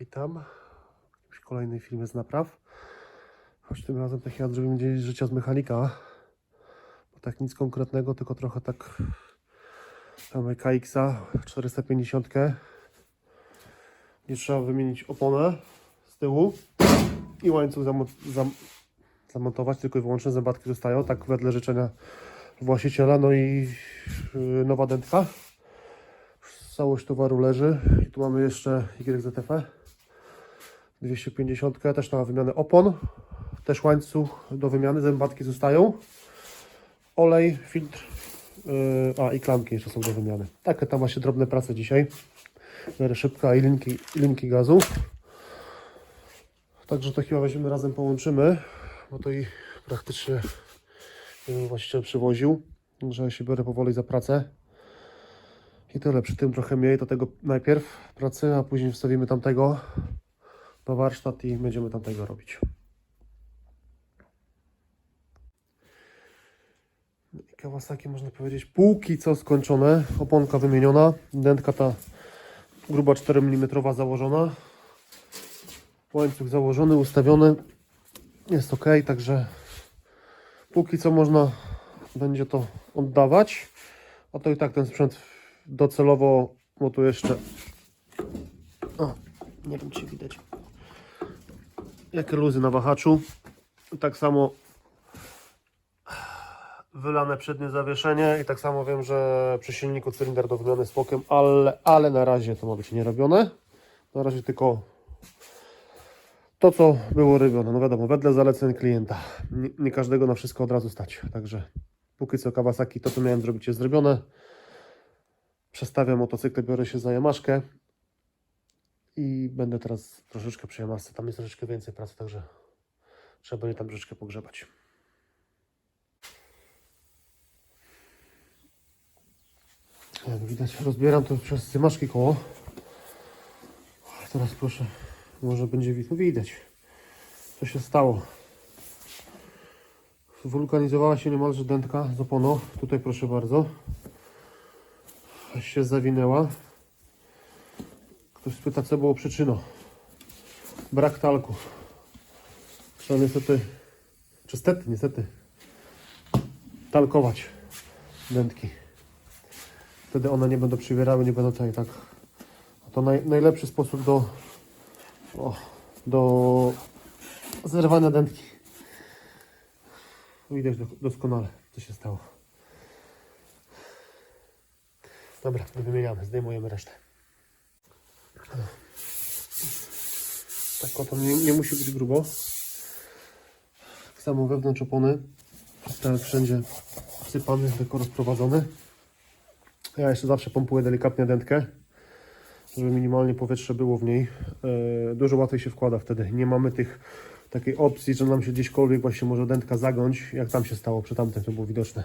Witam. Jakiś kolejny film z napraw. Choć tym razem taki nadrobimy dzień życia z mechanika. Bo tak nic konkretnego, tylko trochę tak mamy KX-a 450. Nie trzeba wymienić oponę z tyłu i łańcuch zamo zam zamontować, tylko i wyłącznie zębatki zostają, tak wedle życzenia właściciela. No i yy, nowa dętka. Całość towaru leży. I tu mamy jeszcze YZF 250, też na wymianę opon. Też łańcuch do wymiany, zębatki zostają. Olej, filtr, yy, a i klamki jeszcze są do wymiany. Takie tam właśnie drobne prace dzisiaj. Miarę szybka i linki, i linki gazu. Także to chyba weźmiemy razem, połączymy, bo to i praktycznie właściciel przywoził. Także się biorę powoli za pracę. I tyle, przy tym trochę mniej, do tego najpierw pracy, a później wstawimy tamtego na warsztat i będziemy tamtego robić. No i Kawasaki można powiedzieć póki co skończone, oponka wymieniona, dętka ta gruba 4 mm założona, łańcuch założony, ustawiony, jest ok, także póki co można będzie to oddawać, a to i tak ten sprzęt docelowo, bo tu jeszcze. O, nie wiem czy widać jakie luzy na wahaczu tak samo wylane przednie zawieszenie i tak samo wiem, że przy silniku cylinder do wymiany z tłokiem, ale, ale na razie to ma być nie robione na razie tylko to co było robione, no wiadomo, wedle zaleceń klienta. Nie, nie każdego na wszystko od razu stać, także póki co Kawasaki to co miałem zrobić jest zrobione. Przestawiam motocykl, biorę się za Jamaszkę i będę teraz troszeczkę przy Jamaszce. Tam jest troszeczkę więcej pracy, także trzeba będzie tam troszeczkę pogrzebać. Jak widać, rozbieram to przez Jamaszki koło. Teraz proszę, może będzie widać. Co się stało. Wulkanizowała się niemalże dętka z oponą. Tutaj proszę bardzo się zawinęła. Ktoś spyta, co było przyczyną. Brak talku. Trzeba niestety, czy stety, niestety, talkować dętki. Wtedy one nie będą przywierały, nie będą tutaj tak. A to naj, najlepszy sposób do, o, do zerwania dętki. Widać do- doskonale, co się stało. Dobra, wymieniamy, zdejmujemy resztę. Tak oto nie, nie musi być grubo. Tak samo wewnątrz opony. Ten wszędzie wsypany, tylko rozprowadzony. Ja jeszcze zawsze pompuję delikatnie dętkę, żeby minimalnie powietrze było w niej. E, dużo łatwiej się wkłada wtedy. Nie mamy tych takiej opcji, że nam się gdzieśkolwiek właśnie może dętka zagiąć, jak tam się stało przy tamtym, to było widoczne.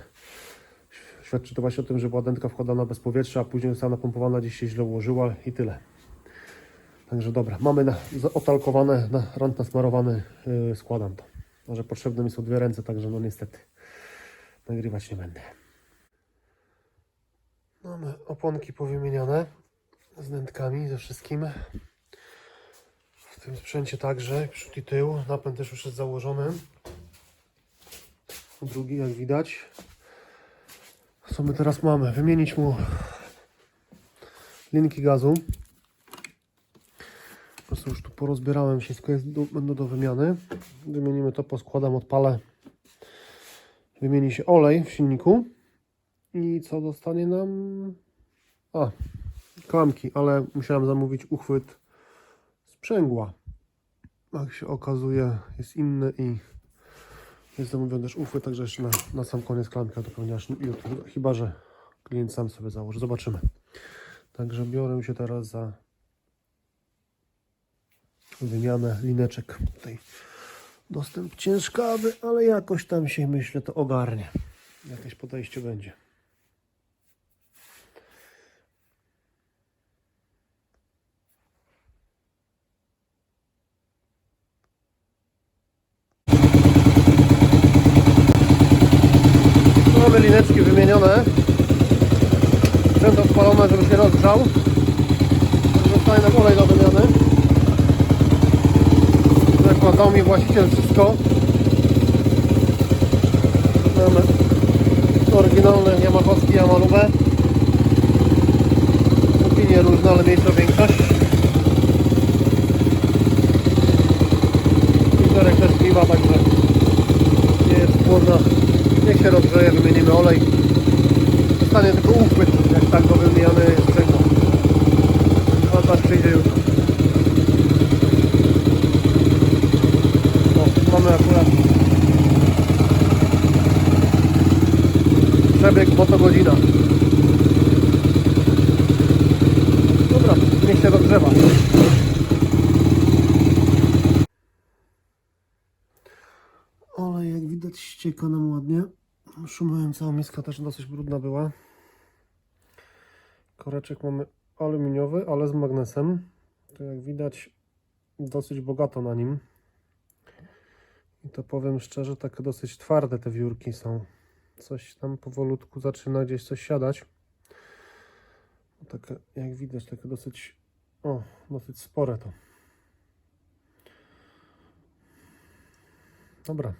Świadczy to właśnie o tym, że była dętka wkładana bez powietrza, a później została napompowana, gdzieś się źle ułożyła i tyle. Także dobra, mamy na, otalkowane, na rant nasmarowany, yy, składam to. Może potrzebne mi są dwie ręce, także no niestety nagrywać nie będę. Mamy oponki powymieniane z dętkami, ze wszystkim. W tym sprzęcie także, przód i tył. Napęd też już jest założony. Drugi, jak widać. Co my teraz mamy? Wymienić mu linki gazu. Prostu już tu porozbierałem, wszystko jest do, będą do wymiany. Wymienimy to, poskładam, odpalę. Wymieni się olej w silniku. I co dostanie nam? A, klamki, ale musiałem zamówić uchwyt sprzęgła. Jak się okazuje, jest inny i jest zamówiony też uchwyt, także jeszcze na, na sam koniec klamka do aż jutro. Chyba, że klient sam sobie założy. Zobaczymy. Także biorę się teraz za wymianę lineczek. Tutaj dostęp ciężkawy, ale jakoś tam się myślę to ogarnie. Jakieś podejście będzie. Mamy lineczki wymienione. Sprzęt odpalony, żeby się rozgrzał. Zostaje nam olej do wymiany. Pokazał mi właściciel wszystko. Mamy oryginalny Yamahowski Yamalubę. Opinie różne, ale mniejsza większość. Filterek też piwa, także nie jest chłodna. Niech się rozgrzeje, wymienimy olej. Zostanie tylko uchwyt, jak tak go wymieniamy sprzęgło. Montaż przyjdzie jutro. O, mamy akurat przebieg motogodzina. Dobra, niech się rozgrzewa. Olej jak widać ścieka nam ładnie. Szumałem cała miska też dosyć brudna była. Koreczek mamy aluminiowy, ale z magnesem. To jak widać dosyć bogato na nim. I to powiem szczerze, takie dosyć twarde te wiórki są. Coś tam powolutku zaczyna gdzieś coś siadać. Takie, jak widać, takie dosyć, o, dosyć spore to. Dobra.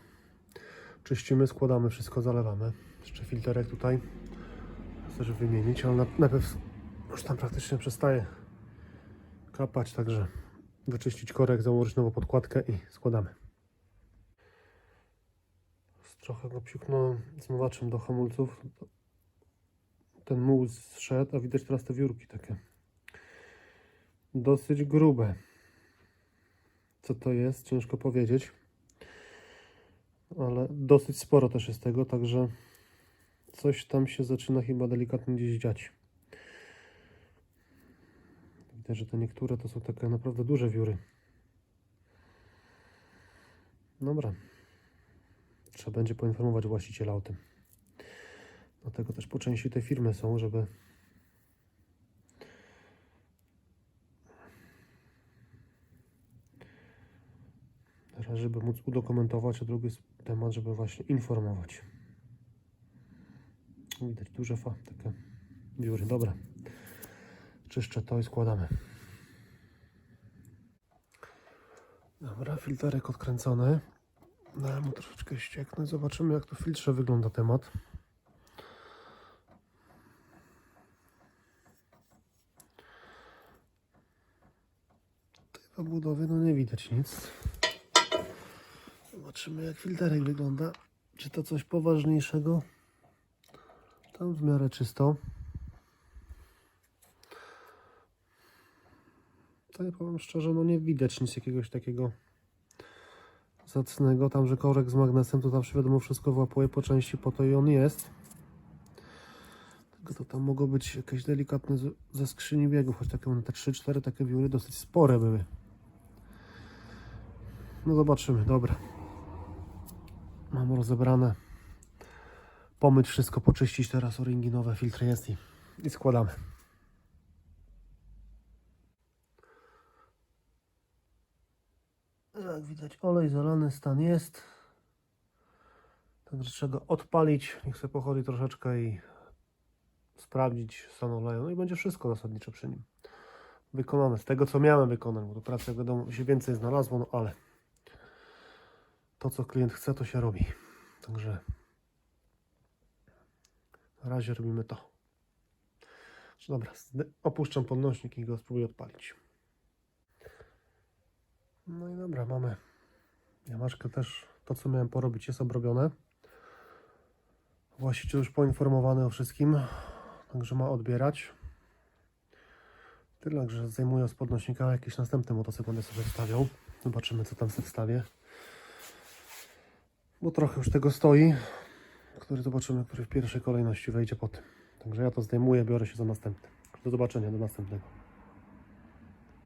Czyścimy, składamy wszystko, zalewamy. Jeszcze filterek tutaj. Chcę wymienić, ale na- najpierw już tam praktycznie przestaje kapać, także wyczyścić korek, założyć nową podkładkę i składamy. Trochę go psiuknąłem zmywaczem do hamulców. Ten muł zszedł, a widać teraz te wiórki takie. Dosyć grube. Co to jest? Ciężko powiedzieć. Ale dosyć sporo też jest tego, także coś tam się zaczyna chyba delikatnie gdzieś dziać. Widać, że te niektóre to są takie naprawdę duże wióry. Dobra. Trzeba będzie poinformować właściciela o tym. Dlatego też po części te firmy są, żeby raz, żeby móc udokumentować, a drugi temat, żeby właśnie informować. Widać duże fa, takie wióry. Dobra. Czyszczę to i składamy. Dobra, filterek odkręcony. Dałem mu troszeczkę ścieknąć. Zobaczymy, jak to w filtrze wygląda temat. Tutaj w obudowie no nie widać nic. Zobaczymy, jak filterek wygląda. Czy to coś poważniejszego? Tam w miarę czysto. Tutaj powiem szczerze, no nie widać nic jakiegoś takiego zacnego. Tam, że korek z magnesem, to zawsze wiadomo wszystko włapuje po części, po to i on jest. Tylko to tam mogło być jakieś delikatne ze skrzyni biegów, choć takie one te 3-4 takie wióry dosyć spore były. No zobaczymy, dobra. Mam rozebrane. Pomyć wszystko, poczyścić teraz o-ringi, nowe filtry jest i, i składamy. Jak widać olej zalany stan jest. Także trzeba go odpalić. Niech sobie pochodzi troszeczkę i sprawdzić stan oleju. No i będzie wszystko zasadniczo przy nim wykonane. Z tego co miałem wykonać, bo do pracy jak wiadomo się więcej znalazło, no ale to co klient chce to się robi. Także na razie robimy to. Dobra, opuszczam podnośnik i go spróbuję odpalić. No i dobra, mamy jamaszkę też, to co miałem porobić jest obrobione. Właściciel już poinformowany o wszystkim, także ma odbierać. Tyle, że zdejmuję z podnośnika jakiś następny motocykl będę sobie wstawiał. Zobaczymy co tam sobie wstawię. Bo trochę już tego stoi, który zobaczymy, który w pierwszej kolejności wejdzie po tym. Także ja to zdejmuję, biorę się za następny. Do zobaczenia, do następnego.